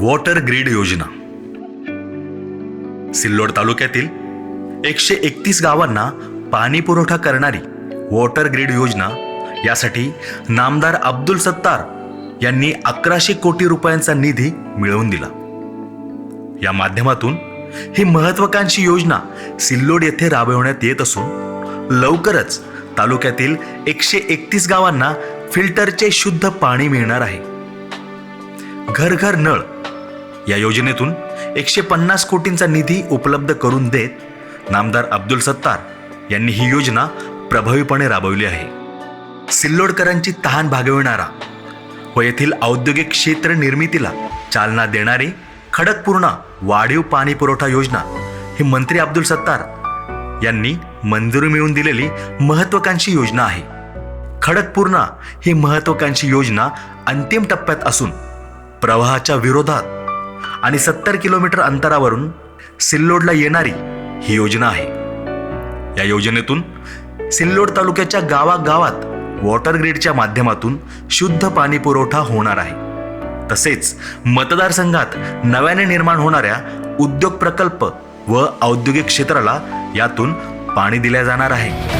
Water grid योजना. सिल्लोड तालुक्यातील एकशे एकतीस गावांना पाणी पुरवठा करणारी वॉटर ग्रीड योजना यासाठी नामदार अब्दुल सत्तार यांनी अकराशे कोटी रुपयांचा निधी मिळवून दिला. या माध्यमातून ही महत्वाकांक्षी योजना सिल्लोड येथे राबवण्यात येत असून लवकरच तालुक्यातील एकशे एकतीस गावांना फिल्टरचे शुद्ध पाणी मिळणार आहे. घर घर नळ या योजनेतून एकशे पन्नास कोटींचा निधी उपलब्ध करून देत नामदार अब्दुल सत्तार यांनी ही योजना प्रभावीपणे राबवली आहे. सिल्लोडकरांची तहान भागविणारा व येथील औद्योगिक क्षेत्र निर्मितीला चालना देणारी खडकपूर्णा वाढीव पाणी पुरवठा योजना ही मंत्री अब्दुल सत्तार यांनी मंजुरी मिळवून दिलेली महत्वाकांक्षी योजना आहे. खडकपूर्णा ही महत्वाकांक्षी योजना अंतिम टप्प्यात असून प्रवाहाच्या विरोधात आणि सत्तर किलोमीटर अंतरावरून सिल्लोडला येणारी ही योजना आहे. या योजनेतून सिल्लोड तालुक्याच्या गावागावात वॉटर ग्रीडच्या माध्यमातून शुद्ध पाणी पुरवठा होणार आहे. तसेच मतदारसंघात नव्याने निर्माण होणाऱ्या उद्योग प्रकल्प व औद्योगिक क्षेत्राला यातून पाणी दिल्या जाणार आहे.